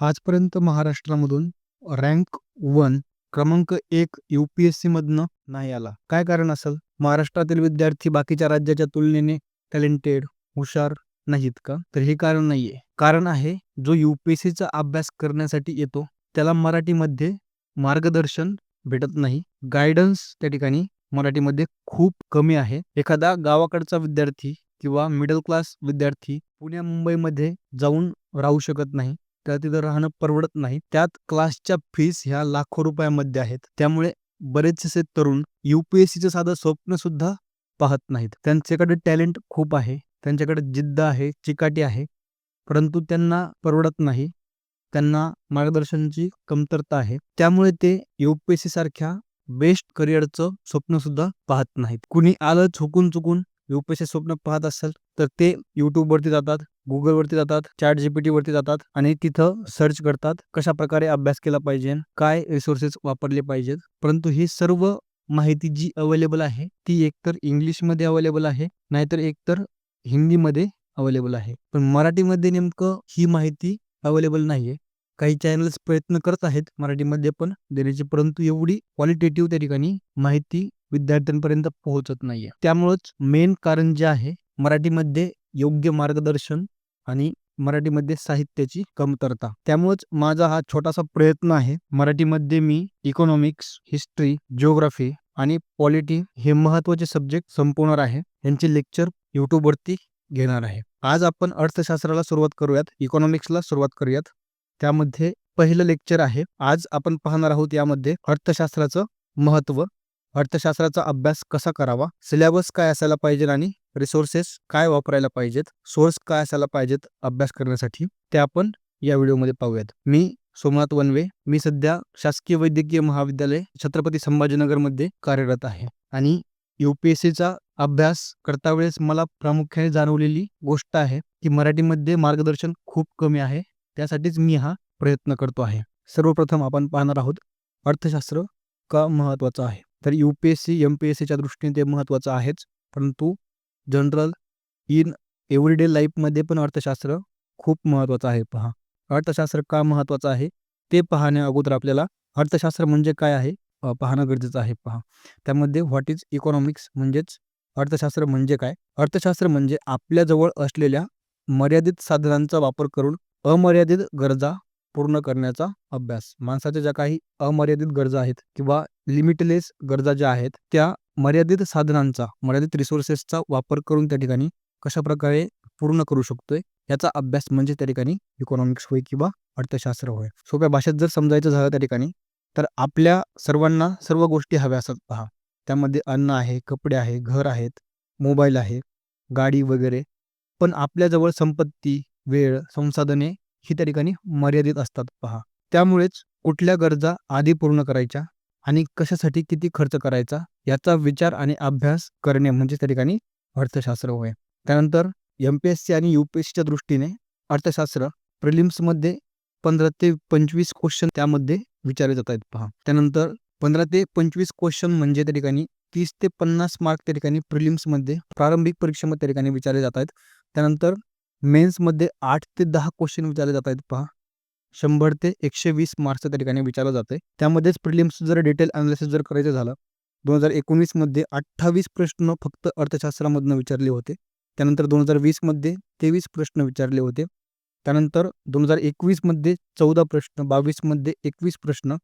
आजपर्यंत महाराष्ट्रामधून rank one क्रमांक एक यू पी एस सीमधनं नाही आला. काय कारण असेल? महाराष्ट्रातील विद्यार्थी बाकीच्या राज्याच्या तुलनेने टॅलेंटेड हुशार नाहीत का? तर हे कारण नाहीये. कारण आहे जो यू पी एस सीचा अभ्यास करण्यासाठी येतो त्याला मराठीमध्ये मार्गदर्शन भेटत नाही. गायडन्स त्या ठिकाणी मराठीमध्ये खूप कमी आहे. एखादा गावाकडचा विद्यार्थी किंवा मिडल क्लास विद्यार्थी पुण्या मुंबईमध्ये जाऊन राहू शकत नाही. त्या तिथं राहणं परवडत नाही. त्यात क्लासच्या फीस ह्या लाखो रुपयामध्ये आहेत. त्यामुळे बरेचसे तरुण युपीएससीचं साधं स्वप्न सुद्धा पाहत नाहीत. त्यांच्याकडे टॅलेंट खूप आहे. त्यांच्याकडे जिद्द आहे चिकाटी आहे. परंतु त्यांना परवडत नाही. त्यांना मार्गदर्शनाची कमतरता आहे. त्यामुळे ते युपीएससी सारख्या बेस्ट करिअरचं स्वप्न सुद्धा पाहत नाहीत. कुणी आलं चुकून चुकून युपीएससी स्वप्न पाहत असाल तर ते युट्यूबवरती जातात गुगलवरती जातात चॅट जीपीटी वरती जातात आणि तिथं सर्च करतात कशा प्रकारे अभ्यास केला पाहिजे काय रिसोर्सेस वापरले पाहिजेत. परंतु ही सर्व माहिती जी अवेलेबल आहे ती एकतर इंग्लिशमध्ये अवेलेबल आहे नाहीतर एकतर हिंदीमध्ये अवेलेबल आहे. पण मराठीमध्ये नेमकं ही माहिती अवेलेबल नाहीये. काही चॅनल्स प्रयत्न करत आहेत मराठीमध्ये पण देण्याची परंतु एवढी क्वालिटेटिव्ह त्या ठिकाणी माहिती विद्यार्थ्यांपर्यंत पोहोचत नाहीये. त्यामुळंच मेन कारण जे आहे मराठीमध्ये योग्य मार्गदर्शन आणि मराठीमध्ये साहित्याची कमतरता. त्यामुळेच माझा हा छोटासा प्रयत्न आहे. मराठीमध्ये मी इकॉनॉमिक्स हिस्ट्री जिओग्राफी आणि पॉलिटी हे महत्त्वाचे सब्जेक्ट संपवणार आहे. यांचे लेक्चर युट्यूबवरती घेणार आहे. आज आपण अर्थशास्त्राला सुरुवात करूयात इकॉनॉमिक्सला सुरुवात करूयात. त्यामध्ये पहिलं लेक्चर आहे. आज आपण पाहणार आहोत यामध्ये अर्थशास्त्राचं महत्त्व अर्थशास्त्राचा अभ्यास कसा करावा? सिलेबस काय असायला पाहिजे आणि रिसोर्सेस काय वापरायला पाहिजेत? सोर्स काय असायला पाहिजेत अभ्यास करण्यासाठी? ते आपण या व्हिडिओमध्ये पाहूयात. मी सोमनाथ वनवे. मी सध्या शासकीय वैद्यकीय महाविद्यालय छत्रपती संभाजीनगरमध्ये कार्यरत आहे आणि यू पी एस सीचा अभ्यास करता वेळेस मला प्रामुख्याने जाणवलेली गोष्ट आहे की मराठीमध्ये मार्गदर्शन खूप कमी आहे. त्यासाठीच मी हा प्रयत्न करतो आहे. सर्वप्रथम आपण पाहणार आहोत अर्थशास्त्र का महत्त्वाचं आहे? तर U P S C M P S सीच्या दृष्टीने ते महत्त्वाचं आहेच. परंतु जनरल इन एव्हरीडे लाईफमध्ये पण अर्थशास्त्र खूप महत्त्वाचं आहे. पहा अर्थशास्त्र का महत्त्वाचं आहे? ते पाहण्या अगोदर आपल्याला अर्थशास्त्र म्हणजे काय आहे? पाहणं गरजेचं आहे. पहा त्यामध्ये व्हॉट इज इकॉनॉमिक्स म्हणजेच अर्थशास्त्र म्हणजे काय? अर्थशास्त्र म्हणजे आपल्याजवळ असलेल्या मर्यादित साधनांचा वापर करून अमर्यादित गरजा पूर्ण करण्याचा अभ्यास. माणसाच्या ज्या काही अमर्यादित गरजा आहेत किंवा लिमिटलेस गरजा ज्या आहेत त्या मर्यादित साधनांचा मर्यादित रिसोर्सेसचा वापर करून त्या ठिकाणी कशा प्रकारे पूर्ण करू शकतोय याचा अभ्यास म्हणजे त्या ठिकाणी इकॉनॉमिक्स होय किंवा अर्थशास्त्र होय. सोप्या भाषेत जर समजायचं झालं त्या ठिकाणी तर आपल्या सर्वांना सर्व गोष्टी हव्या असतात पहा. त्यामध्ये अन्न आहे कपडे आहे घर आहेत मोबाईल आहे गाडी वगैरे. पण आपल्याजवळ संपत्ती वेळ संसाधने ही त्या ठिकाणी मर्यादित असतात पहा. त्यामुळेच कुठल्या गरजा आधी पूर्ण करायच्या आणि कशासाठी किती खर्च करायचा याचा विचार आणि अभ्यास करणे म्हणजे त्या ठिकाणी अर्थशास्त्र होय. त्यानंतर एम पी एस सी आणि यू पी एस सीच्या दृष्टीने अर्थशास्त्र प्रिलिम्समध्ये पंधरा ते पंचवीस क्वेश्चन त्यामध्ये विचारले जात आहेत पहा. त्यानंतर पंधरा ते पंचवीस क्वेश्चन म्हणजे त्या ठिकाणी तीस ते पन्नास मार्क त्या ठिकाणी प्रिलिम्समध्ये प्रारंभिक परीक्षेमध्ये त्या ठिकाणी विचारले जात आहेत. त्यानंतर मेन्समध्ये आठ ते दहा क्वेश्चन विचारले जात आहेत पहा. शंभर ते एकशे वीस मार्क्सच्या त्या ठिकाणी विचारलं जाते त्यामध्येच प्रिलिम्स जर डिटेल अनालिसिस जर करायचं झालं दोन हजार एकोणीसमध्ये अठ्ठावीस प्रश्न फक्त अर्थशास्त्रामधनं विचारले होते. त्यानंतर दोन हजार वीसमध्ये तेवीस प्रश्न विचारले होते. त्यानंतर दोन हजार एकवीसमध्ये चौदा प्रश्न बावीसमध्ये एकवीस प्रश्न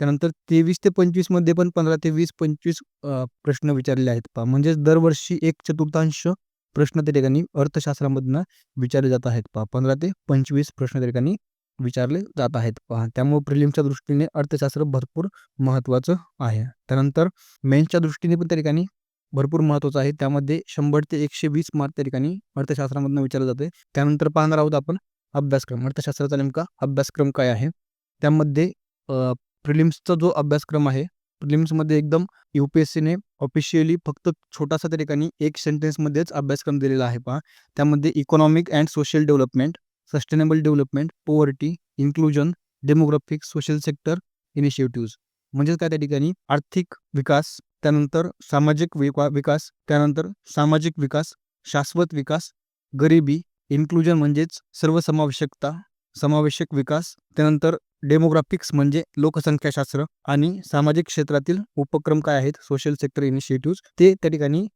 त्यानंतर तेवीस ते पंचवीसमध्ये पण पंधरा ते वीस पंचवीस प्रश्न विचारले आहेत पहा. म्हणजेच दरवर्षी एक चतुर्थांश प्रश्न त्या ठिकाणी अर्थशास्त्रामधनं विचारले जात आहेत. पहा पंधरा ते पंचवीस प्रश्न त्या ठिकाणी विचारले जात आहेत. पहा त्यामुळे प्रिलिमच्या दृष्टीने अर्थशास्त्र भरपूर महत्त्वाचं आहे. त्यानंतर मेन्सच्या दृष्टीने पण त्या ठिकाणी भरपूर महत्त्वाचं आहे. त्यामध्ये शंभर ते एकशे वीस मार्क त्या ठिकाणी अर्थशास्त्रामधनं विचारलं जाते त्यानंतर पाहणार आहोत आपण अभ्यासक्रम. अर्थशास्त्राचा नेमका अभ्यासक्रम काय आहे? त्यामध्ये प्रिलिम्सचा जो अभ्यासक्रम आहे प्रिलिम्समध्ये एकदम यू पी एस सीने ऑफिशियली फक्त छोटासा त्या ठिकाणी एक सेंटेन्समध्येच अभ्यासक्रम दिलेला आहे पहा. त्यामध्ये economic and social development sustainable development poverty inclusion demographic social sector initiative म्हणजेच काय त्या ठिकाणी? आर्थिक विकास त्यानंतर सामाजिक विका विकास त्यानंतर सामाजिक विकास शाश्वत विकास गरिबी इन्क्लुजन म्हणजेच सर्वसमावेशकता समावेशक विकास त्यानंतर डेमोग्राफिक्स म्हणजे लोकसंख्याशास्त्र आणि सामाजिक क्षेत्रातील उपक्रम काय आहेत? सोशल सेक्टर इनिशिएटिव्ह ते त्या ठिकाणी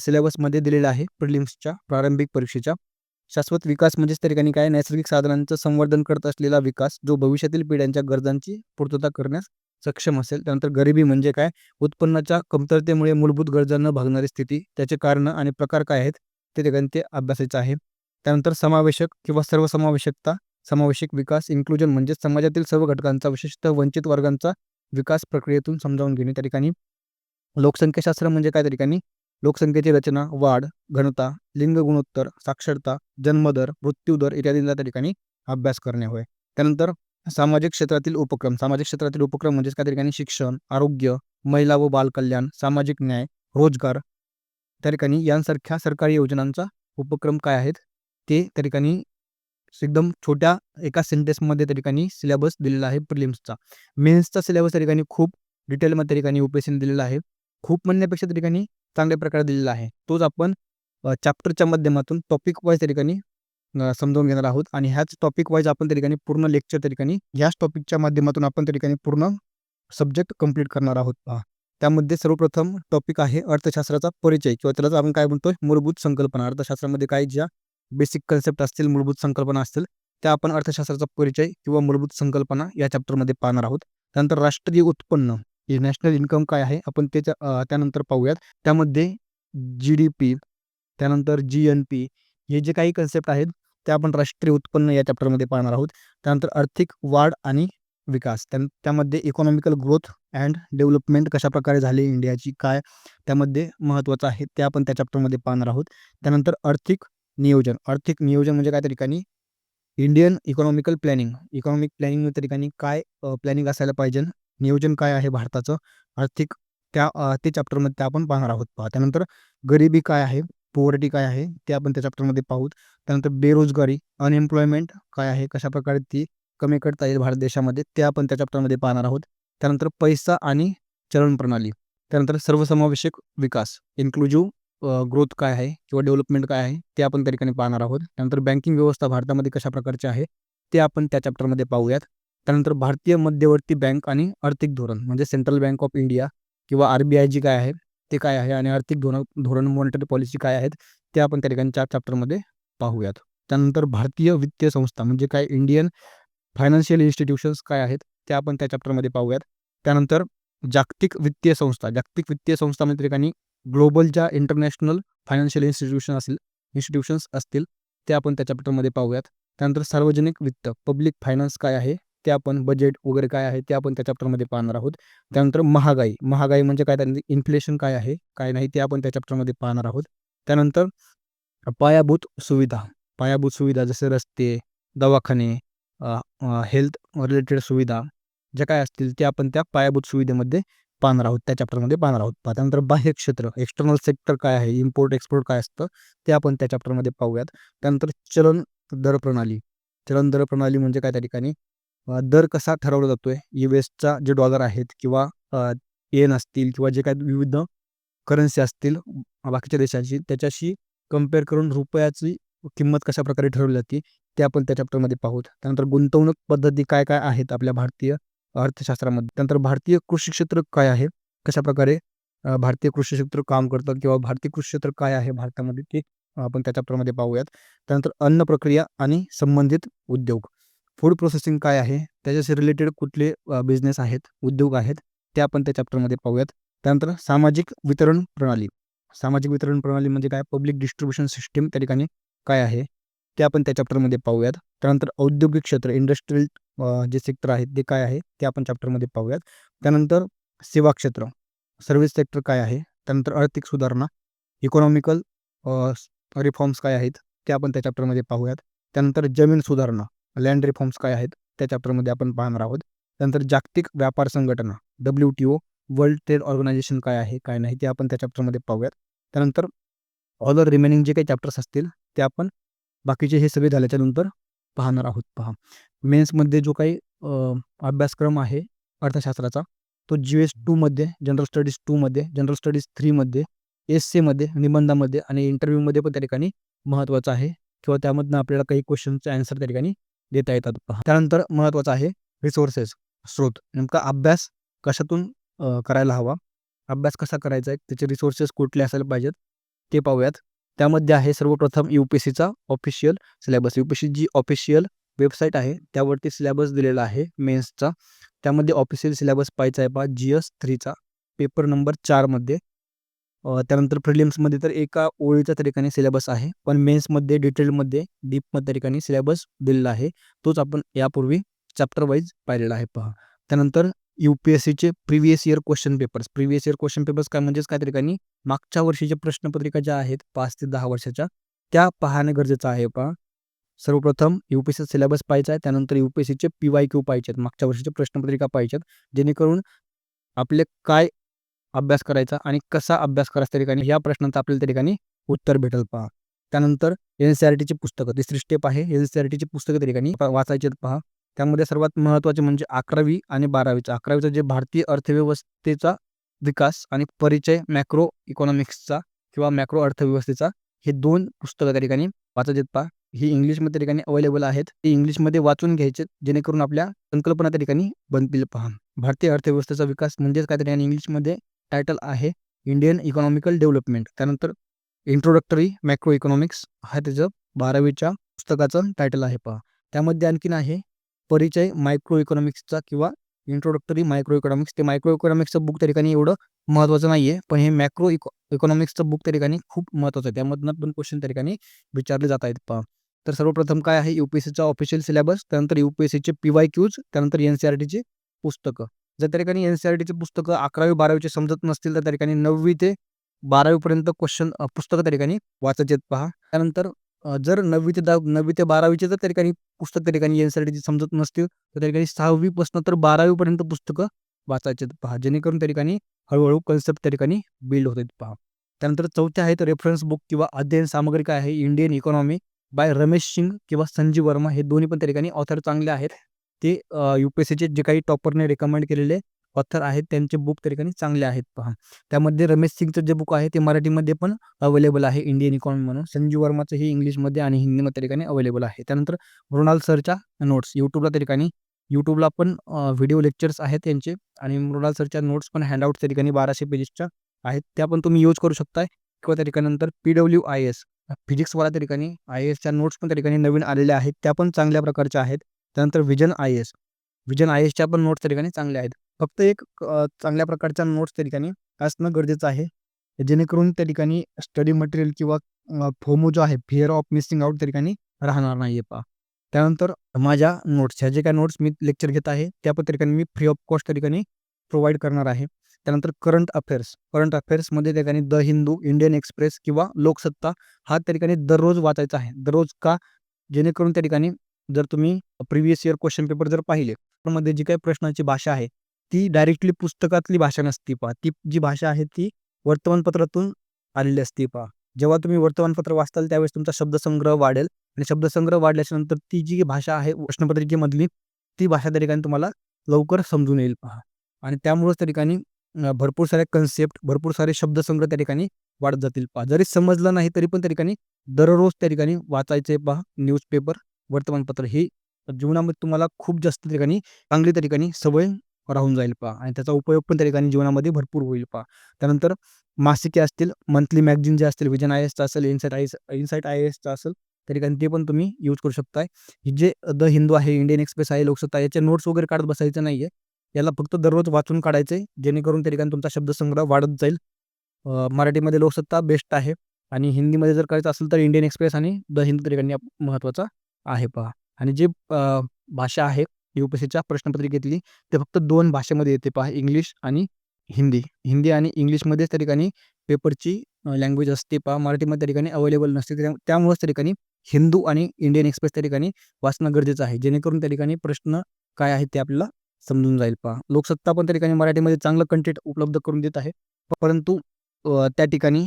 सिलेबसमध्ये दिलेलं आहे. प्रिलिम्सच्या प्रारंभिक परीक्षेच्या. शाश्वत विकास म्हणजेच त्या ठिकाणी काय? नैसर्गिक साधनांचं संवर्धन करत असलेला विकास जो भविष्यातील पिढ्यांच्या गरजांची पूर्तता करण्यास सक्षम असेल. त्यानंतर गरिबी म्हणजे काय? उत्पन्नाच्या कमतरतेमुळे मूलभूत गरजा न भागणारी स्थिती त्याचे कारण आणि प्रकार काय आहेत? ते ठिकाणी ते अभ्यासायचं आहे. त्यानंतर समावेशक किंवा सर्वसमावेशकता समावेशक विकास इन्क्लुजन म्हणजे समाजातील सर्व घटकांचा विशेषतः वंचित वर्गांचा विकास प्रक्रियेतून समजावून घेणे. त्या ठिकाणी लोकसंख्याशास्त्र म्हणजे काय? त्या ठिकाणी लोकसंख्येची रचना वाढ घनता लिंग गुणोत्तर साक्षरता जन्मदर मृत्यूदर इत्यादींचा त्या ठिकाणी अभ्यास करणे होय. त्यानंतर सामाजिक क्षेत्रातील उपक्रम. सामाजिक क्षेत्रातील उपक्रम म्हणजेच काय? ठिकाणी शिक्षण आरोग्य महिला व बालकल्याण सामाजिक न्याय रोजगार. त्या ठिकाणी यांसारख्या सरकारी योजनांचा उपक्रम काय आहेत? ते त्या ठिकाणी एकदम छोट्या एका सेंटेन्समध्ये त्या ठिकाणी सिलेबस दिलेला आहे प्रिलिम्सचा मेन्सचा सिलेबस त्या ठिकाणी खूप डिटेलमध्ये त्या ठिकाणी उपयोजन दिलेला आहे. खूप म्हणण्यापेक्षा त्या ठिकाणी चांगल्या प्रकारे दिलेला आहे. तोच आपण चॅप्टरच्या माध्यमातून टॉपिक वाईज त्या ठिकाणी समजावून घेणार आहोत. आणि ह्याच टॉपिक वाईज आपण त्या ठिकाणी पूर्ण लेक्चर त्या ठिकाणी ह्याच टॉपिकच्या माध्यमातून आपण त्या ठिकाणी पूर्ण सब्जेक्ट कंप्लीट करणार आहोत. त्यामध्ये सर्वप्रथम टॉपिक आहे अर्थशास्त्राचा परिचय किंवा त्याला आपण काय म्हणतोय? मूलभूत संकल्पना. अर्थशास्त्रामध्ये काय ज्या बेसिक कन्सेप्ट असतील मूलभूत संकल्पना असतील त्या आपण अर्थशास्त्राचा परिचय किंवा मूलभूत संकल्पना या चॅप्टरमध्ये पाहणार आहोत. त्यानंतर राष्ट्रीय उत्पन्न हे नॅशनल इन्कम काय आहे आपण ते त्यानंतर पाहूयात. त्यामध्ये जी डी पी त्यानंतर जी एन पी हे जे काही कन्सेप्ट आहेत ते आपण राष्ट्रीय उत्पन्न या चॅप्टरमध्ये पाहणार आहोत. त्यानंतर आर्थिक वाढ आणि विकास त्या त्यामध्ये इकॉनॉमिकल ग्रोथ अँड डेव्हलपमेंट कशाप्रकारे झाली इंडियाची काय त्यामध्ये महत्त्वाचं आहे ते आपण त्या चॅप्टरमध्ये पाहणार आहोत. त्यानंतर आर्थिक नियोजन आर्थिक नियोजन म्हणजे काय त्या ठिकाणी Indian economical planning economic planning त्या ठिकाणी काय प्लॅनिंग असायला पाहिजे नियोजन काय आहे भारताचं? आर्थिक त्या ते चॅप्टरमध्ये ते आपण पाहणार आहोत. पहा त्यानंतर गरिबी काय आहे? पोवर्टी काय आहे? ते आपण त्या चॅप्टरमध्ये पाहूत त्यानंतर बेरोजगारी अनएम्प्लॉयमेंट काय आहे? कशाप्रकारे ती कमी करता येईल भारत देशामध्ये? ते आपण त्या चॅप्टरमध्ये पाहणार आहोत. त्यानंतर पैसा आणि चलन प्रणाली. त्यानंतर सर्वसमावेशक विकास इन्क्लुझिव्ह ग्रोथ काय आहे किंवा डेव्हलपमेंट काय आहे ते आपण त्या ठिकाणी पाहणार आहोत. त्यानंतर बँकिंग व्यवस्था भारतामध्ये कशा प्रकारची आहे ते आपण त्या चॅप्टरमध्ये पाहूयात. त्यानंतर भारतीय मध्यवर्ती बँक आणि आर्थिक धोरण म्हणजे सेंट्रल बँक ऑफ इंडिया किंवा आर बी आय जी काय आहे ते काय आहे आणि आर्थिक धोरण धोरण मॉनिटरी पॉलिसी काय आहेत ते आपण त्या ठिकाणी चार चॅप्टरमध्ये पाहूयात. त्यानंतर भारतीय वित्तीय संस्था म्हणजे काय इंडियन फायनान्शियल इन्स्टिट्यूशन्स काय आहेत ते आपण त्या चॅप्टरमध्ये पाहूयात. त्यानंतर जागतिक वित्तीय संस्था जागतिक वित्तीय संस्था म्हणजे ठिकाणी ग्लोबल ज्या इंटरनॅशनल फायनान्शियल इन्स्टिट्यूशन असेल इन्स्टिट्यूशन्स असतील ते आपण त्या चॅप्टरमध्ये पाहूयात. त्यानंतर सार्वजनिक वित्त पब्लिक फायनान्स काय आहे ते आपण बजेट वगैरे काय आहे ते आपण त्या चॅप्टरमध्ये पाहणार आहोत. त्यानंतर महागाई महागाई म्हणजे काय त्यानंतर इन्फ्लेशन काय आहे काय नाही ते आपण त्या चॅप्टरमध्ये पाहणार आहोत. त्यानंतर पायाभूत सुविधा पायाभूत सुविधा जसे रस्ते दवाखाने हेल्थ रिलेटेड सुविधा ज्या काय असतील ते आपण त्या पायाभूत सुविधेमध्ये पाहणार आहोत त्या चॅप्टरमध्ये पाहणार आहोत. त्यानंतर बाह्य क्षेत्र एक्सटर्नल सेक्टर काय आहे इम्पोर्ट एक्सपोर्ट काय असतं ते आपण त्या चॅप्टरमध्ये पाहूयात. त्यानंतर चलन दर प्रणाली. चलन दर प्रणाली म्हणजे काय त्या ठिकाणी? दर कसा ठरवला जातोय? यू एसचा जे डॉलर आहेत किंवा एन असतील किंवा जे काय विविध करन्सी असतील बाकीच्या देशांची त्याच्याशी कंपेअर करून रुपयाची किंमत कशा प्रकारे ठरवली जाते ते आपण त्या चॅप्टरमध्ये पाहूत त्यानंतर गुंतवणूक पद्धती काय काय आहेत आपल्या भारतीय अर्थशास्त्रामध्ये. त्यानंतर भारतीय कृषी क्षेत्र काय आहे? कशा प्रकारे भारतीय कृषी क्षेत्र काम करतं किंवा भारतीय कृषी क्षेत्र काय आहे भारतामध्ये ते आपण त्या चॅप्टरमध्ये पाहूयात. त्यानंतर अन्न प्रक्रिया आणि संबंधित उद्योग. फूड प्रोसेसिंग काय आहे? त्याच्याशी रिलेटेड कुठले बिझनेस आहेत उद्योग आहेत ते आपण त्या चॅप्टरमध्ये पाहूयात. त्यानंतर सामाजिक वितरण प्रणाली. सामाजिक वितरण प्रणाली म्हणजे काय? पब्लिक डिस्ट्रीब्युशन सिस्टीम त्या ठिकाणी काय आहे? ते आपण त्या चॅप्टरमध्ये पाहूयात. त्यानंतर औद्योगिक क्षेत्र इंडस्ट्रियल जे सेक्टर आहेत ते काय आहे ते आपण चॅप्टरमध्ये पाहूयात. त्यानंतर सेवा क्षेत्र सर्व्हिस सेक्टर काय आहे? त्यानंतर आर्थिक सुधारणा इकॉनॉमिकल रिफॉर्म्स काय आहेत? ते आपण त्या चॅप्टरमध्ये पाहूयात. त्यानंतर जमीन सुधारणा लँड रिफॉर्म्स काय आहेत? त्या चॅप्टरमध्ये आपण पाहणार आहोत. त्यानंतर जागतिक व्यापार संघटना W T O world trade organisation काय आहे काय नाही ते आपण त्या चॅप्टरमध्ये पाहूयात. त्यानंतर ऑदर रिमेनिंग जे काही चॅप्टर्स असतील ते आपण बाकीचे हे सगळे झाल्याच्यानंतर पाहणार आहोत पहा. मेन्समध्ये जो काही अभ्यासक्रम आहे अर्थशास्त्राचा तो जी एस टूमध्ये जनरल स्टडीज टूमध्ये जनरल स्टडीज थ्रीमध्ये एस सीमध्ये निबंधामध्ये आणि इंटरव्ह्यूमध्ये पण त्या ठिकाणी महत्त्वाचा आहे किंवा त्यामधनं आपल्याला काही क्वेश्चनचे आन्सर त्या ठिकाणी देता येतात पहा. त्यानंतर महत्त्वाचं आहे रिसोर्सेस स्रोत. नेमका अभ्यास कशातून करायला हवा? अभ्यास कसा करायचा आहे? त्याचे रिसोर्सेस कुठले असायला पाहिजेत? ते पाहूयात. त्यामध्ये आहे सर्वप्रथम यू पी एस सीचा official syllabus U P C G official website आहे त्यावरती सिलेबस दिलेला आहे मेन्सचा त्यामध्ये ऑफिशियल सिलेबस पाहायचा आहे पहा जी एस थ्रीचा पेपर नंबर चारमध्ये त्यानंतर प्रिलिम्समध्ये तर एका ओळीच्या तरीकाने सिलेबस आहे पण मेन्समध्ये डिटेलमध्ये डीपमध्ये ठिकाणी सिलेबस दिलेला आहे. तोच आपण यापूर्वी चॅप्टर वाईज पाहिलेला आहे पहा. त्यानंतर यू पी एस सीचे previous year question papers previous year question papers काय म्हणजेच काय ठिकाणी मागच्या वर्षीच्या प्रश्नपत्रिका ज्या आहेत पाच ते दहा वर्षाच्या त्या पाहणं गरजेचं आहे पहा सर्वप्रथम यू पी सी सिलेबस पाहायचा आहे त्यानंतर यू पी एस सीचे पी वाय क्यू पाहिजेत मागच्या वर्षीच्या प्रश्नपत्रिका पाहिजेत जेणेकरून आपले काय अभ्यास करायचा आणि कसा अभ्यास करायचा त्या ठिकाणी या प्रश्नांचं आपल्याला त्या ठिकाणी उत्तर भेटेल पहा. त्यानंतर एन सी आर टीची पुस्तकं तिसरी स्टेप आहे एन सी आर टीची पुस्तकं त्या ठिकाणी प- वाचायची आहेत पहा. त्यामध्ये सर्वात महत्त्वाचे म्हणजे अकरावी आणि बारावीचं. अकरावीचं जे भारतीय अर्थव्यवस्थेचा विकास आणि परिचय मॅक्रो इकॉनॉमिक्सचा किंवा मॅक्रो अर्थव्यवस्थेचा हे दोन पुस्तकं त्या ठिकाणी वाचत आहेत पहा. ही इंग्लिशमध्ये त्या ठिकाणी अवेलेबल आहेत. ते इंग्लिशमध्ये वाचून घ्यायचे जेणेकरून आपल्या संकल्पना त्या ठिकाणी बनतील पहा. भारतीय अर्थव्यवस्थेचा विकास म्हणजेच काय त्या ठिकाणी इंग्लिशमध्ये टायटल आहे इंडियन इकॉनॉमिकल डेव्हलपमेंट त्यानंतर इंट्रोडक्टरी मॅक्रो इकॉनॉमिक्स हा त्याचं बारावीच्या पुस्तकाचं टायटल आहे पहा. त्यामध्ये आणखीन आहे परिचय मायक्रो इकॉनॉमिक्सचा किंवा इंट्रोडक्टरी मायक्रो इकॉनॉमिक्स ते मायक्रो इकॉनॉमिक्सचं बुक त्या ठिकाणी एवढं महत्त्वाचं नाही आहे पण हे मॅक्रो इकॉ इकॉनॉमिक्सचं बुक त्या ठिकाणी खूप महत्त्वाचं आहे. त्यामधनं पण क्वेश्चन त्या ठिकाणी विचारले जात आहेत. पहा. तर सर्वप्रथम काय आहे? यू पी एस सीचा ऑफिशियल सिलेबस त्यानंतर यू पी एस सीचे पी वाय क्यूज त्यानंतर एन सी आर टीचे पुस्तकं. जर त्या ठिकाणी एन सी आर टीची पुस्तकं अकरावी बारावीचे समजत नसतील तर त्या ठिकाणी नववी ते बारावीपर्यंत क्वेश्चन पुस्तकं त्या ठिकाणी वाचायचे आहेत. पहा. त्यानंतर अ, जर नववी ते दहा नववी ते बारावीचे जर त्या ठिकाणी पुस्तक त्या ठिकाणी एन समजत नसतील तर त्या ठिकाणी सहावीपासून तर बारावीपर्यंत पुस्तकं वाचायचे आहेत पहा. जेणेकरून त्या ठिकाणी हळूहळू कन्सेप्ट त्या ठिकाणी बिल्ड होत आहेत पहा. त्यानंतर चौथे आहेत रेफरन्स बुक किंवा अध्ययन सामग्री काय आहे? Indian economy by Ramesh Singh किंवा संजीव वर्मा. हे दोन्ही पण त्या ठिकाणी ऑथर चांगले आहेत. ते यू पी एस सीचे जे काही टॉपरने रेकमेंड केलेले ऑथर आहेत त्यांचे बुक त्या ठिकाणी चांगले आहेत पहा. त्यामध्ये रमेश सिंगचं जे बुक आहे ते मराठीमध्ये पण अवेलेबल आहे इंडियन इकॉनॉमी म्हणून. संजीव वर्माचं हे इंग्लिशमध्ये आणि हिंदीमध्ये त्या ठिकाणी अवेलेबल आहे. त्यानंतर मृणाल सरच्या नोट्स. यूट्यूबला त्या ठिकाणी यूट्यूबला पण व्हिडिओ लेक्चर्स आहेत त्यांचे आणि मृणाल सरच्या नोट्स पण हँडआउट त्या ठिकाणी बाराशे पेजेसच्या आहेत. त्या पण तुम्ही यूज करू शकताय. किंवा त्या ठिकाणी नंतर P W I S PhysicsWallah त्या ठिकाणी आय एसच्या नोट्स पण त्या ठिकाणी नवीन आलेल्या आहेत. त्या पण चांगल्या प्रकारच्या आहेत. त्यानंतर vision I S. Vision I एसच्या पण नोट्स त्या ठिकाणी चांगल्या आहेत. फक्त एक चांगल्या प्रकारच्या नोट्स त्या ठिकाणी असणं गरजेचं आहे. जेणेकरून त्या ठिकाणी स्टडी मटेरियल किंवा फोमो जो आहे फिअर ऑफ मिसिंग आउट त्या ठिकाणी राहणार नाही आहे पहा. त्यानंतर माझ्या नोट्स ह्या जे काय नोट्स मी लेक्चर घेत आहे त्या पण त्या ठिकाणी मी फ्री ऑफ कॉस्ट त्या ठिकाणी प्रोव्हाइड करणार आहे. त्यानंतर करंट अफेअर्स करंट अफेअर्समध्ये त्या ठिकाणी द हिंदू इंडियन एक्सप्रेस किंवा लोकसत्ता हा त्या ठिकाणी दररोज वाचायचा आहे. दररोज का? जेणेकरून त्या ठिकाणी जर तुम्ही प्रिव्हियस इयर क्वेश्चन पेपर जर पाहिले मध्ये जी काही प्रश्नाची भाषा आहे ती डायरेक्टली पुस्तकातली भाषा नसती पहा. ती जी भाषा आहे ती वर्तमानपत्रातून आलेली असते पहा. जेव्हा तुम्ही वर्तमानपत्र वाचताल त्यावेळेस तुमचा शब्दसंग्रह वाढेल आणि शब्दसंग्रह वाढल्याच्या नंतर ती जी भाषा आहे प्रश्नपत्रिकेमधली ती भाषा त्या ठिकाणी तुम्हाला लवकर समजून येईल पहा. आणि त्यामुळेच त्या ठिकाणी भरपूर सारे कन्सेप्ट भरपूर सारे शब्दसंग्रह त्या ठिकाणी वाढत जातील पहा. जरी समजलं नाही तरी पण त्या ठिकाणी दररोज त्या ठिकाणी वाचायचे पहा. न्यूजपेपर वर्तमानपत्र ही जीवनामध्ये तुम्हाला खूप जास्त त्या ठिकाणी चांगली त्या ठिकाणी सवय राहून जाईल पहा आणि त्याचा उपयोग पण त्या ठिकाणी जीवनामध्ये भरपूर होईल पहा. त्यानंतर मासिके असतील मंथली मॅगझिन जे असतील विजन आय एसचं असेल insight I S insight I एसचं असेल त्या ठिकाणी ते पण तुम्ही यूज करू शकताय. ही जे द हिंदू आहे इंडियन एक्सप्रेस आहे लोकसत्ता याचे नोट्स वगैरे काढत बसायचं नाही आहे याला फक्त दररोज वाचून काढायचं आहे जेणेकरून त्या ठिकाणी तुमचा शब्दसंग्रह वाढत जाईल. मराठीमध्ये लोकसत्ता बेस्ट आहे आणि हिंदीमध्ये जर करायचं असेल तर इंडियन एक्सप्रेस आणि द हिंदू त्या ठिकाणी महत्त्वाचा आहे पहा. आणि जे भाषा आहे यू पी सीच्या प्रश्नपत्रिकेतली ते फक्त दोन भाषेमध्ये येते पहा इंग्लिश आणि हिंदी. हिंदी आणि इंग्लिशमध्येच त्या ठिकाणी पेपरची लँग्वेज असते पहा. मराठीमध्ये त्या ठिकाणी अवेलेबल नसते. त्यामुळेच त्या ठिकाणी हिंदू आणि इंडियन एक्सप्रेस त्या ठिकाणी वाचणं गरजेचं आहे. जेणेकरून त्या ठिकाणी प्रश्न काय आहे ते आपल्याला समजून जाईल पहा. लोकसत्ता पण त्या ठिकाणी मराठीमध्ये चांगलं कंटेंट उपलब्ध करून देत आहे. परंतु त्या ठिकाणी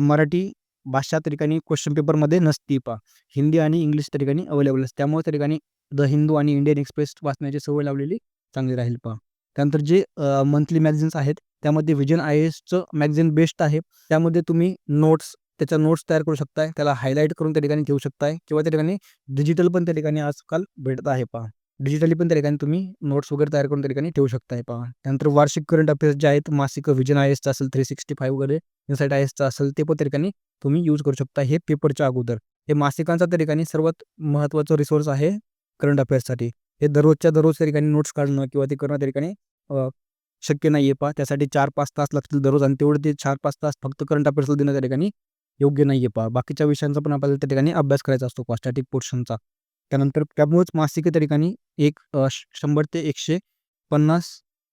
मराठी भाषा त्या ठिकाणी क्वेश्चन पेपरमध्ये नसती पहा. हिंदी आणि इंग्लिश त्या ठिकाणी अवेलेबल असते त्यामुळे त्या ठिकाणी द हिंदू आणि इंडियन एक्सप्रेस वाचण्याची सवय लावलेली चांगली राहील पहा. त्यानंतर जे मंथली मॅगझिन्स आहेत त्यामध्ये विजन आय एसचं मॅगझिन बेस्ट आहे. त्यामध्ये तुम्ही नोट्स त्याच्या नोट्स तयार करू शकताय. त्याला हायलाईट करून त्या ठिकाणी ठेवू शकताय. किंवा त्या ठिकाणी डिजिटल पण त्या ठिकाणी आजकाल भेटत आहे पहा. डिजिटली पण त्या ठिकाणी तुम्ही नोट्स वगैरे तयार करून त्या ठिकाणी ठेवू शकताय पहा. त्यानंतर वार्षिक करंट अफेअर्स जे आहेत मासिक विजन आय एसचं असेल थ्री सिक्स्टी फाईव्ह वगैरे इन्साईट आय एसचं असेल ते पण त्या ठिकाणी तुम्ही यूज करू शकता. हे पेपरच्या अगोदर. हे मासिकांचा त्या ठिकाणी सर्वात महत्त्वाचं रिसोर्स आहे. करंट अफेअर्ससाठी हे दररोजच्या दररोज त्या ठिकाणी नोट्स काढणं किंवा ते करणं त्या ठिकाणी शक्य नाही आहे पहा. त्यासाठी चार पाच तास लागतील दररोज आणि तेवढे ते चार पाच तास फक्त करंट अफेअर्सला देणं त्या ठिकाणी योग्य नाही आहे पहा. बाकीच्या विषयांचा पण आपल्याला त्या ठिकाणी अभ्यास करायचा असतो पहा स्टॅटिक पोर्शनचा त्यानंतर त्यामुळेच मासिक त्या ठिकाणी एक शंभर ते एकशे पन्नास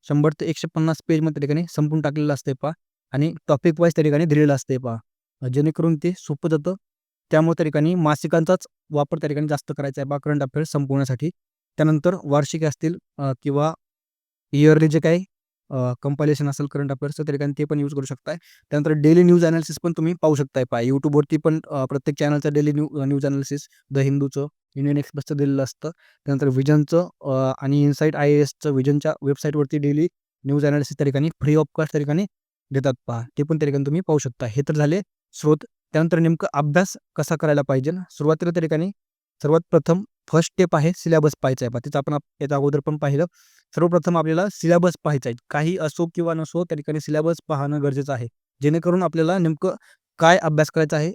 शंभर ते एकशे पन्नास पेजमध्ये त्या ठिकाणी संपून टाकलेलं असते पहा. आणि टॉपिक वाईज त्या ठिकाणी दिलेलं असते पहा. जेणेकरून ते सोपं जातं. त्यामुळे त्या ठिकाणी मासिकांचाच वापर त्या ठिकाणी जास्त करायचा आहे. बा करंट अफेअर संपवण्यासाठी. त्यानंतर वार्षिक असतील किंवा इयरली जे काही कंपायलेशन असेल करंट अफेअर्सचं त्या ठिकाणी ते पण यूज करू शकताय. त्यानंतर डेली न्यूज अनालिसिस पण तुम्ही पाहू शकताय. पहा यूट्यूबवरती पण प्रत्येक चॅनलचं daily new news analysis the हिंदूचं Indian एक्सप्रेसचं दिलेलं असतं. त्यानंतर विजनचं आणि इनसाईट आय ए एसचं विजनच्या वेबसाईटवरती डेली न्यूज अनालिसिस त्या ठिकाणी फ्री ऑफ कॉस्ट त्या ठिकाणी देतात. पहा ते पण त्या ठिकाणी तुम्ही पाहू शकता. हे तर झाले स्रोत त्यानंतर नेमकं अभ्यास कसा करायला पाहिजे सुरुवातीला त्या ठिकाणी सर्वात प्रथम फर्स्ट स्टेप आहे सिलेबस पाहायचा आहे. तिथं त्याचं आपण याच्या अगोदर पण पाहिलं. सर्वप्रथम आपल्याला सिलेबस पाहायचा आहे. काही असो किंवा नसो त्या ठिकाणी सिलेबस पाहणं गरजेचं आहे. जेणेकरून आपल्याला नेमकं काय अभ्यास करायचा आहे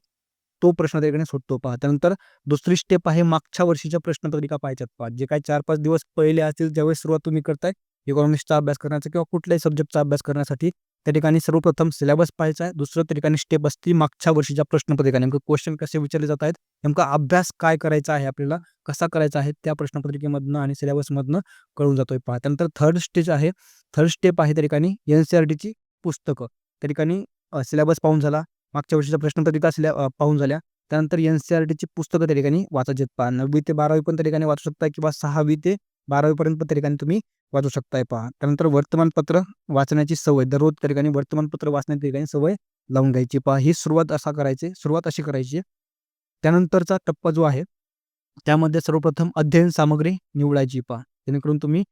तो प्रश्न त्या ठिकाणी सुटतो पहा. त्यानंतर दुसरी स्टेप आहे मागच्या वर्षीच्या प्रश्नपत्रिका पाहायच्यात पहा. जे काही चार पाच दिवस पहिले असतील ज्यावेळेस सुरुवात तुम्ही करताय इकॉनॉमिक्सचा अभ्यास करण्याचा किंवा कुठल्याही सब्जेक्टचा अभ्यास करण्यासाठी त्या ठिकाणी सर्वप्रथम सिलेबस पाहायचा आहे. दुसरं त्या ठिकाणी स्टेप असते मागच्या वर्षीच्या प्रश्नपत्रिका. नेमकं क्वेश्चन कसे विचारले जात आहेत? नेमका अभ्यास काय करायचा आहे आपल्याला? कसा करायचा आहे? त्या प्रश्नपत्रिकेमधनं आणि सिलेबसमधनं कळून जातोय. पहा त्यानंतर थर्ड स्टेज आहे. थर्ड स्टेप आहे त्या ठिकाणी एन सी आर टीची पुस्तकं. त्या ठिकाणी सिलेबस पाहून झाला. मागच्या वर्षीच्या प्रश्नपत्रिका सिले पाहून झाल्या. त्यानंतर एन सी आर टीची पुस्तकं त्या ठिकाणी वाचायचे पहा नववी ते बारावी पण त्या ठिकाणी वाचू शकता किंवा सहावी ते बारावीपर्यंत पत्रिकाने ठिकाणी तुम्ही वाचू शकताय पहा. त्यानंतर वर्तमानपत्र वाचण्याची सवय. दररोज त्या ठिकाणी वर्तमानपत्र वाचण्याची ठिकाणी सवय लावून घ्यायची पहा. ही सुरुवात असा करायची सुरुवात अशी करायची. त्यानंतरचा टप्पा जो आहे त्यामध्ये सर्वप्रथम अध्ययन सामग्री निवडायची पहा. जेणेकरून तुम्ही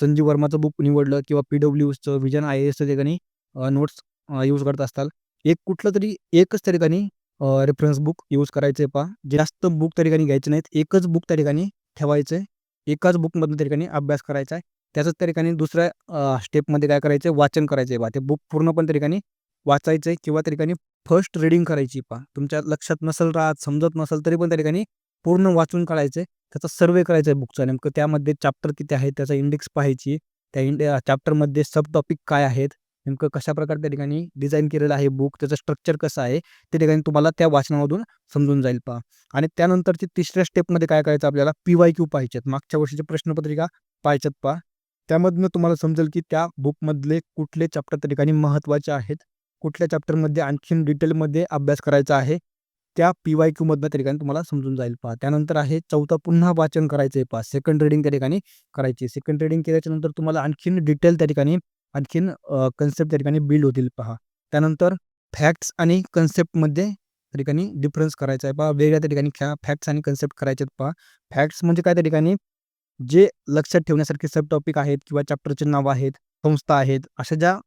संजीव वर्माचं बुक निवडलं किंवा पी डब्ल्यूचं विजन आय एसचं ठिकाणी नोट्स यूज करत असताल एक कुठलं तरी एकच त्या ठिकाणी रेफरन्स बुक यूज करायचं आहे पहा. जास्त बुक त्या ठिकाणी घ्यायचे नाहीत. एकच बुक त्या ठिकाणी ठेवायचं आहे एकाच बुकमधून त्या ठिकाणी अभ्यास करायचा आहे. त्याच त्या ठिकाणी दुसऱ्या स्टेपमध्ये काय करायचं आहे वाचन करायचं आहे बा. ते बुक पूर्ण पण त्या ठिकाणी वाचायचं आहे किंवा त्या ठिकाणी फर्स्ट रीडिंग करायची पहा तुमच्या लक्षात नसेल राहत समजत नसेल तरी पण त्या ठिकाणी पूर्ण वाचून काढायचं आहे. त्याचा सर्वे करायचा आहे बुकचा. नेमकं त्यामध्ये चॅप्टर किती आहे? त्याचा इंडेक्स पाहायची. त्या इंडे चॅप्टरमध्ये सब टॉपिक काय आहेत? नेमकं कशा प्रकारे त्या ठिकाणी डिझाईन केलेलं आहे बुक त्याचं स्ट्रक्चर कसं आहे त्या ठिकाणी तुम्हाला त्या वाचनामधून समजून जाईल पहा. आणि त्यानंतरची तिसऱ्या स्टेपमध्ये काय करायचं आपल्याला? पी वाय क्यू पाहिजेत मागच्या वर्षीची प्रश्नपत्रिका पाहिजेत पहा. त्यामधनं तुम्हाला समजेल की त्या बुकमधले कुठले चॅप्टर त्या ठिकाणी महत्त्वाचे आहेत. कुठल्या चॅप्टरमध्ये आणखीन डिटेलमध्ये अभ्यास करायचा आहे? त्या पी वाय क्यूमधनं त्या ठिकाणी तुम्हाला समजून जाईल पहा. त्यानंतर आहे चौथा पुन्हा वाचन करायचं आहे पहा. सेकंड रिडिंग त्या ठिकाणी करायची. सेकंड रिडिंग केल्याच्यानंतर तुम्हाला आणखीन डिटेल त्या ठिकाणी आणखीन कन्सेप्ट त्या ठिकाणी बिल्ड होतील पहा. त्यानंतर फॅक्ट्स आणि कन्सेप्टमध्ये त्या ठिकाणी डिफरन्स करायचा आहे पहा. वेगळ्या त्या ठिकाणी फॅक्ट्स आणि कन्सेप्ट करायचे आहेत पहा. फॅक्ट्स म्हणजे काय? त्या ठिकाणी जे लक्षात ठेवण्यासारखे सब टॉपिक आहेत किंवा चॅप्टरचे नाव आहेत संस्था आहेत अशा ज्या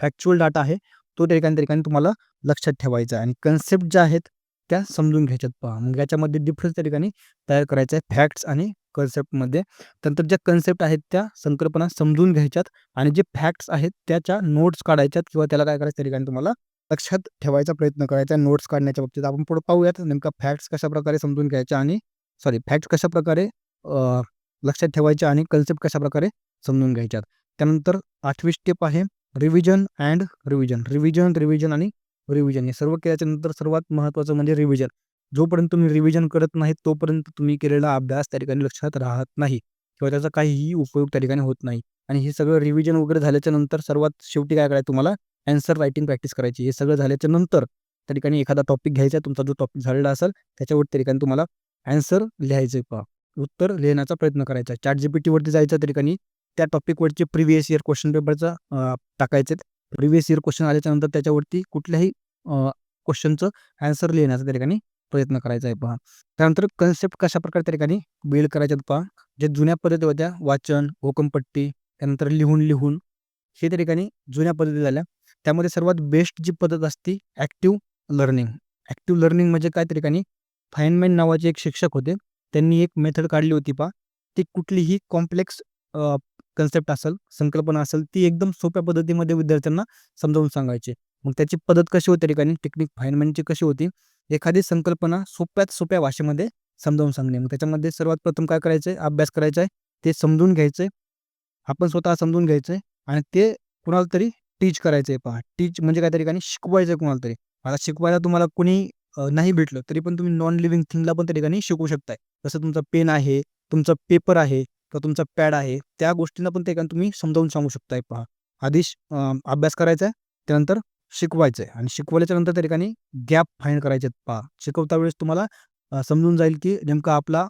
फॅक्च्युअल डाटा आहे तो त्या ठिकाणी त्या ठिकाणी तुम्हाला लक्षात ठेवायचा आहे. आणि कन्सेप्ट ज्या आहेत त्या समजून घ्यायच्यात पहा. मग याच्यामध्ये डिफरन्स त्या ठिकाणी तयार करायचा आहे. फॅक्ट्स आणि कन्सेप्टमध्ये त्यानंतर ज्या कन्सेप्ट आहेत त्या संकल्पना समजून घ्यायच्यात आणि जे फॅक्ट्स आहेत त्याच्या नोट्स काढायच्यात किंवा त्याला काय करायचं त्या ठिकाणी तुम्हाला लक्षात ठेवायचा प्रयत्न करायचा नोट्स काढण्याच्या बाबतीत. आपण पुढे पाहूयात नेमका फॅक्ट्स कशाप्रकारे समजून घ्यायच्या आणि सॉरी फॅक्ट्स कशाप्रकारे लक्षात ठेवायच्या आणि कन्सेप्ट कशाप्रकारे समजून घ्यायच्यात. त्यानंतर आठवी स्टेप आहे revision and revision revision revision आणि रिव्हिजन हे सर्व केल्याच्यानंतर सर्वात महत्त्वाचं म्हणजे रिव्हिजन जोपर्यंत तुम्ही रिव्हिजन करत नाही तोपर्यंत तुम्ही केलेला अभ्यास त्या ठिकाणी लक्षात राहत नाही. किंवा त्याचा काहीही उपयोग त्या ठिकाणी होत नाही. आणि हे सगळं रिव्हिजन वगैरे झाल्याच्यानंतर सर्वात शेवटी काय करायचं तुम्हाला? अँसर रायटिंग प्रॅक्टिस करायची. हे सगळं झाल्याच्यानंतर त्या ठिकाणी एखादा टॉपिक घ्यायचा तुमचा जो टॉपिक झालेला असेल त्याच्यावर त्या ठिकाणी तुम्हाला अँसर लिहायचं आहे. पहा. उत्तर लिहिण्याचा प्रयत्न करायचा. चॅट जी पी टीवरती जायचं त्या ठिकाणी. त्या टॉपिकवरचे प्रिव्हियस इयर क्वेश्चन पेपरचा टाकायचे प्रिव्हियस इयर क्वेश्चन आल्याच्यानंतर त्याच्यावरती कुठल्याही क्वेश्चनचं ॲन्सर लिहिण्याचा त्या ठिकाणी प्रयत्न करायचा आहे पहा. त्यानंतर कन्सेप्ट कशा प्रकारे त्या ठिकाणी बिल्ड करायचे पहा. जे जुन्या पद्धती होत्या वाचन हुकमपट्टी त्यानंतर लिहून लिहून हे त्या ठिकाणी जुन्या पद्धती झाल्या. त्यामध्ये सर्वात बेस्ट जी पद्धत असते ॲक्टिव्ह लर्निंग ॲक्टिव्ह लर्निंग म्हणजे काय? त्या ठिकाणी फाईनमॅन नावाचे एक शिक्षक होते. त्यांनी एक मेथड काढली होती पहा. ती कुठलीही कॉम्प्लेक्स कन्सेप्ट असेल संकल्पना असेल ती एकदम सोप्या पद्धतीमध्ये विद्यार्थ्यांना समजावून सांगायची. मग त्याची पद्धत कशी होती ठिकाणी टेक्निक फाइनमॅनची कशी होती एखादी संकल्पना सोप्यात सोप्या भाषेमध्ये समजावून सांगणे. मग त्याच्यामध्ये सर्वात प्रथम काय करायचं आहे? अभ्यास करायचा आहे. ते समजून घ्यायचं आहे. आपण स्वतः समजून घ्यायचं आहे आणि ते कुणाला तरी टीच करायचं आहे पहा. टीच म्हणजे काय तरी ठिकाणी शिकवायचं आहे कुणाला तरी. आता शिकवायला तुम्हाला कोणी नाही भेटलं तरी पण तुम्ही नॉन लिव्हिंग थिंगला पण त्या ठिकाणी शिकवू शकताय. जसं तुमचा पेन आहे तुमचा पेपर आहे किंवा तुमचा पॅड आहे त्या गोष्टींना पण त्या ठिकाणी तुम्ही समजावून सांगू शकताय पहा. आधी अभ्यास करायचा आहे. त्यानंतर शिकवायचं आहे आणि शिकवल्याच्या नंतर त्या ठिकाणी गॅप फाईंड करायचे आहेत. पहा शिकवता वेळेस तुम्हाला समजून जाईल की नेमका आपला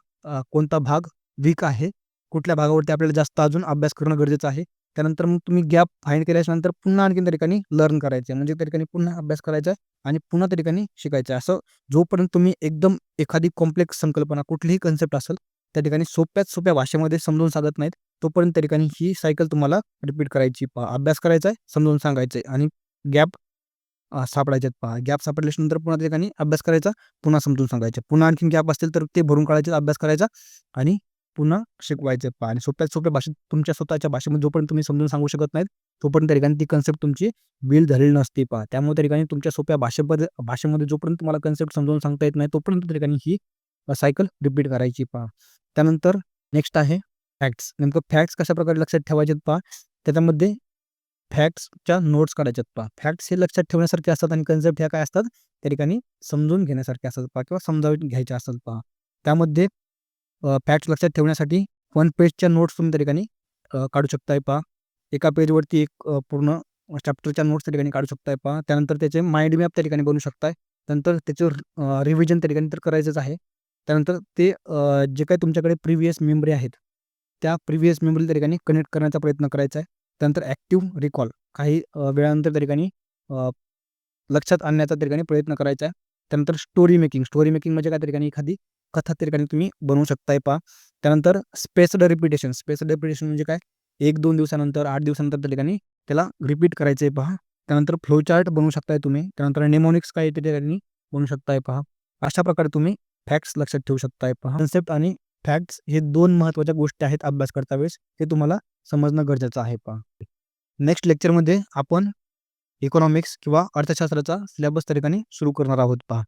कोणता भाग वीक आहे कुठल्या भागावरती आपल्याला जास्त अजून अभ्यास करणं गरजेचं आहे. त्यानंतर मग तुम्ही गॅप फाईंड केल्याच्यानंतर पुन्हा आणखीन त्या ठिकाणी लर्न करायचं आहे म्हणजे त्या ठिकाणी पुन्हा अभ्यास करायचा आहे आणि पुन्हा त्या ठिकाणी शिकायचं आहे असं जोपर्यंत तुम्ही एकदम एखादी कॉम्प्लेक्स संकल्पना कुठलीही कन्सेप्ट असेल त्या ठिकाणी सोप्यात सोप्या भाषेमध्ये समजून सांगत नाहीत तोपर्यंत त्या ठिकाणी ही सायकल तुम्हाला रिपीट करायची. पहा अभ्यास करायचा आहे समजून सांगायचं आहे आणि गॅप सापडायचे पहा. गॅप सापडल्यानंतर पुन्हा त्या ठिकाणी अभ्यास करायचा पुन्हा समजून सांगायचे. पुन्हा आणखीन गॅप असतील तर ते भरून काढायचे अभ्यास करायचा आणि पुन्हा शिकवायचे पहा. आणि सोप्यात सोप्या भाषेत तुमच्या स्वतःच्या भाषेमध्ये जोपर्यंत तुम्ही समजून सांगू शकत नाहीत तोपर्यंत त्या ठिकाणी ती कन्सेप्ट तुमची बिल्ड झालेली नसते पहा. त्यामुळे त्या ठिकाणी तुमच्या सोप्या भाषेमध्ये भाषेमध्ये जोपर्यंत तुम्हाला कन्सेप्ट समजावून सांगता येत नाही तोपर्यंत त्या ठिकाणी ही सायकल रिपीट करायची पहा. त्यानंतर नेक्स्ट आहे फॅक्ट्स नेमकं फॅक्ट्स कशा प्रकारे लक्षात ठेवायचे पहा. त्याच्यामध्ये फॅक्ट्सच्या नोट्स काढायच्यात पहा. फॅक्ट्स हे लक्षात ठेवण्यासारखे असतात आणि कन्सेप्ट ह्या काय असतात? त्या ठिकाणी समजून घेण्यासारखे असतात पहा किंवा समजावून घ्यायचे असतात पहा. त्यामध्ये फॅक्ट्स लक्षात ठेवण्यासाठी वन पेजच्या नोट्स तुम्ही त्या ठिकाणी काढू शकताय पहा. एका पेजवरती एक पूर्ण चॅप्टरच्या नोट्स त्या ठिकाणी काढू शकताय पहा. त्यानंतर त्याचे माइंड मॅप त्या ठिकाणी बनवू शकताय. त्यानंतर त्याचं रिव्हिजन त्या ठिकाणी तर करायचंच आहे. त्यानंतर ते जे काही तुमच्याकडे प्रिव्हियस मेमरी आहेत त्या प्रिव्हियस मेमरी त्या ठिकाणी कनेक्ट करण्याचा प्रयत्न करायचा आहे त्यानंतर ॲक्टिव्ह रिकॉल काही वेळानंतर त्या ठिकाणी लक्षात आणण्याचा त्या ठिकाणी प्रयत्न करायचा आहे. त्यानंतर स्टोरी मेकिंग स्टोरी मेकिंग म्हणजे काय? त्या ठिकाणी एखादी कथा त्या ठिकाणी तुम्ही बनवू शकताय पहा. त्यानंतर स्पेसड रिपिटेशन स्पेसड रिपिटेशन म्हणजे काय? एक दोन दिवसानंतर आठ दिवसानंतर त्या ठिकाणी त्याला रिपीट करायचं आहे पहा. त्यानंतर फ्लो चार्ट बनवू शकताय तुम्ही. त्यानंतर नेमोनिक्स काय त्या ठिकाणी बनवू शकताय पहा. अशा प्रकारे तुम्ही फॅक्ट्स लक्षात ठेवू शकताय पहा. कन्सेप्ट आणि फॅक्ट्स हे दोन महत्त्वाच्या गोष्टी आहेत अभ्यास करता वेळेस. हे तुम्हाला समजणं गरजेचं आहे पहा. नेक्स्ट लेक्चरमध्ये आपण इकॉनॉमिक्स किंवा अर्थशास्त्राचा सिलेबस त्या ठिकाणी सुरू करणार आहोत पहा.